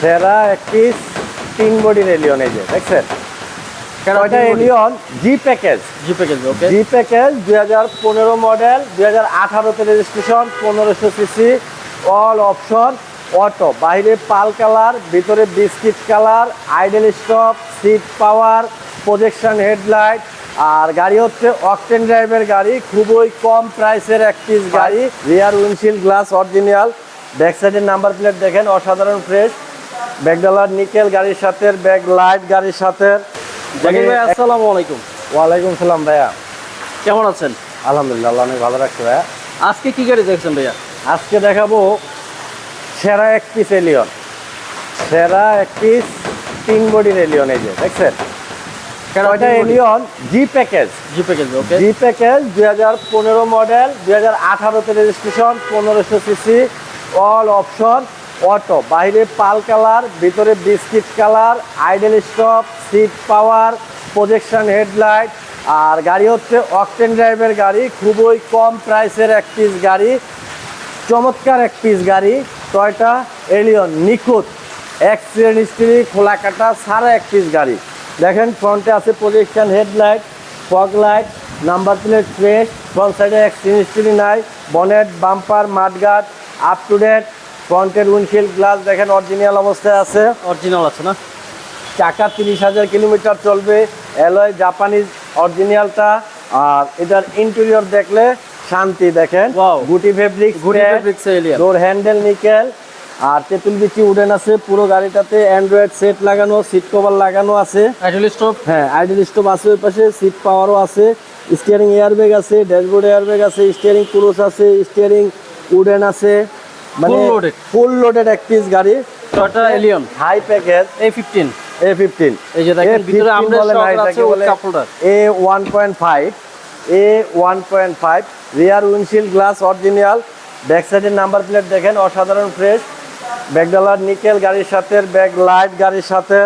সেরা একটি তিন বডির এলিয়ন এই যে দেখছেন? ওইটা Allion G package G package okay G package দুই হাজার পনেরো মডেল দুই হাজার আঠারোতে রেজিস্ট্রেশন পনেরোশো সিসি অল অপশন অটো বাইরে পাল কালার ভিতরে biscuit colour idle stop seat power projection headlight আর গাড়ি হচ্ছে অকটেন ড্রাইভের গাড়ি খুবই কম প্রাইসের এক পিস গাড়ি rear windshield glass original back সাইডের নাম্বার প্লেট দেখেন অসাধারণ ফ্রেশ ব্যাকডালার নিকেল গাড়ির সাথে ব্যাক লাইট গাড়ির সাথে। আসসালামু আলাইকুম। ওয়ালাইকুম সালাম ভাইয়া। কেমন আছেন? আলহামদুলিল্লাহ আল্লাহ অনেক ভালো রাখছে ভাইয়া। আজকে কি গাড়ি দেখছেন ভাইয়া? আজকে দেখাবো সেরা এক পিস এলিয়ন। সেরা এক পিস তিন বডির এলিয়ন এই যে দেখছেন? ওইটা Allion G package. G package okay. G package দুই হাজার পনেরো মডেল দুই হাজার আঠারোতে রেজিস্ট্রেশন পনেরোশো সিসি অল অপশন। অটো, বাইরে পাল কালার, ভিতরে biscuit colour, idle stop, seat power projection headlight আর গাড়ি হচ্ছে অকটেন ড্রাইভের গাড়ি, খুবই কম প্রাইসের এক পিস গাড়ি, চমৎকার এক পিস গাড়ি টয়টা এলিয়ন নিখুঁত অ্যাক্সিডেন্ট হিস্ট্রি খোলা কাটা সারা এক পিস গাড়ি। দেখেন ফ্রন্টে আছে projection headlight fog light number plate fresh front সাইডে অ্যাক্সিডেন্ট হিস্ট্রি নাই bonnet bumper mudguard up to date ফ্রন্টের উইন্ডশিল্ড গ্লাস দেখেন অরিজিনাল অবস্থায় আছে। অরিজিনাল আছে না? চাকা তিরিশ হাজার কিলোমিটার চলবে। অ্যালয় জাপানিজ অরিজিনালটা আর এটার ইন্টেরিয়র দেখলে শান্তি দেখেন. গুটি ফেব্রিক। ডোর হ্যান্ডেল নিকেল আর তেঁতুল বিচি উডেন আছে। পুরো গাড়িটাতে অ্যান্ড্রয়েড সেট লাগানো সিট কভার লাগানো আছে। আইডল স্টপ হ্যাঁ আইডল স্টোভ আছে ওই পাশে সিট পাওয়ারও আছে। স্টিয়ারিং এয়ারব্যাগ আছে ড্যাশবোর্ড এয়ারব্যাগ আছে স্টিয়ারিং ক্রুশ আছে স্টিয়ারিং উডেন আছে। মানে ফুল লোডেড এক পিস গাড়ি Toyota Allion high package A fifteen A fifteen এই যে দেখেন ভিতরে আমরা আছে A one point five A one point five rear windshield glass original back সাইডের নাম্বার প্লেট দেখেন অসাধারণ ফ্রেশ ব্যাকডালার নিকেল গাড়ির সাথে ব্যাক লাইট গাড়ির সাথে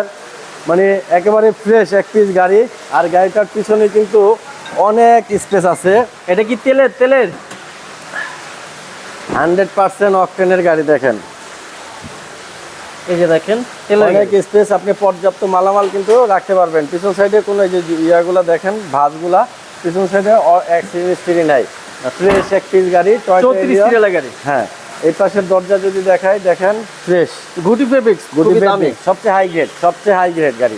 মানে একেবারে ফ্রেশ এক পিস গাড়ি। আর গাড়িটার পিছনে কিন্তু অনেক স্পেস আছে। এটা কি তেলের? তেলের? হান্ড্রেড পার্সেন্ট অকটেনের গাড়ি দেখেন। এই যে দেখেন অনেক স্পেস আপনি পর্যাপ্ত মালামাল কিন্তু রাখতে পারবেন। পিছন সাইডে কোনো এই যে ইয়াগুলা দেখেন ভাঁজগুলা পিছন সাইডে অ্যাক্সিডেন্ট নাই। ফ্রেশ এক পিস গাড়ি গাড়ি। হ্যাঁ এই পাশের দরজা যদি দেখাই দেখেন ফ্রেশ গুটি ফেব্রিক্স গুটি দামি সবচেয়ে হাই গ্রেড সবচেয়ে হাই গ্রেড গাড়ি।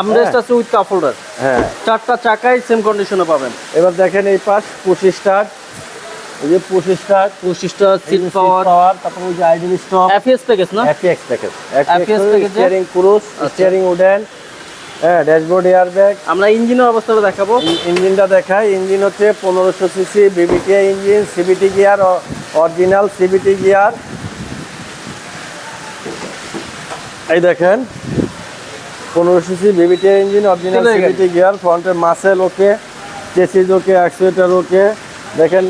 আমরেস্ট আছে উইথ কাপ হোল্ডার হ্যাঁ। চারটা চাকাই সেম কন্ডিশনে পাবেন। এবার দেখেন এই পাশ পঁচিশ স্টার্ট এই যে পঁচিশ স্টার্ট পঁচিশটা সিট পাওয়ার পাওয়ার তারপর ওই যে আইডেল স্টপ এফএস প্যাকেজ না? অ্যাপিএক্স প্যাকেজ APX package এ? Steering cruise. স্টিয়ারিং উডেন হ্যাঁ ড্যাশবোর্ড এয়ার ব্যাগ আমরা ইঞ্জিনের অবস্থাটা দেখাবো। ইঞ্জিনটা দেখায় ইঞ্জিন হচ্ছে পনেরোশো CC BBT engine CBT gear original CBT gear এই দেখেন পনেরোশো CC BBT engine original CBT gear ফ্রন্টের muscle okay chassis okay actuator okay দেখেন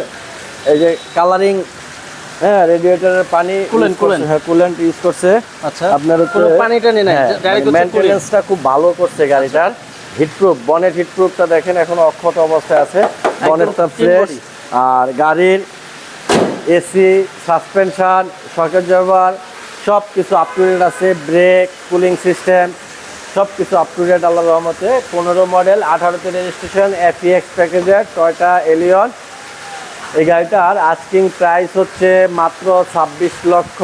এই যে কালারিং হ্যাঁ রেডিয়েটরের পানি use হ্যাঁ কুলেন্ট ইউজ করছে। আচ্ছা। আপনার কোনো পানি টানি নাই cooling। মেনটেনেন্সটা খুব ভালো করছে গাড়িটার। হিটপ্রুফ বনেট হিটপ্রুফটা দেখেন এখন অক্ষত অবস্থায় আছে। বনেটটা ফ্রেশ আর গাড়ির এসি সাসপেনশন সকেট জারবার সব কিছু আপ টু ডেট আছে। ব্রেক কুলিং সিস্টেম সব কিছু আপ টু ডেট আল্লাহ রহমতে। পনেরো মডেল আঠারোতে রেজিস্ট্রেশন এফিএক্স প্যাকেজের টয়টা এলিয়ন এই গাড়িটার আস্কিং প্রাইস হচ্ছে মাত্র ছাব্বিশ লক্ষ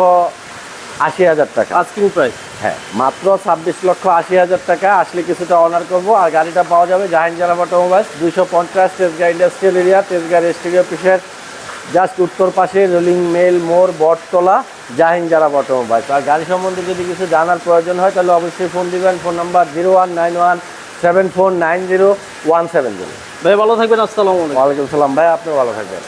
আশি হাজার টাকা। আস্কিং প্রাইস হ্যাঁ মাত্র ছাব্বিশ লক্ষ আশি হাজার টাকা। আসলে কিছুটা অনার করব। আর গাড়িটা পাওয়া যাবে জাহান জালাম অটোমোবাইলস দুইশো পঞ্চাশ Tejgaon industrial area Tejgaon restrict অফিসের জাস্ট উত্তর পাশে রোলিং মেল মোড় বটতলা জাহিন জালাম অটোমোবাইলস আর গাড়ি সম্বন্ধে যদি কিছু জানার প্রয়োজন হয় তাহলে অবশ্যই ফোন দিবেন। Phone number zero one nine one seven four nine zero one seven zero ভাই ভালো থাকবেন। আসসালামু আলাইকুম। ওয়ালাইকুম সালাম। ভাই আপনি ভালো থাকবেন।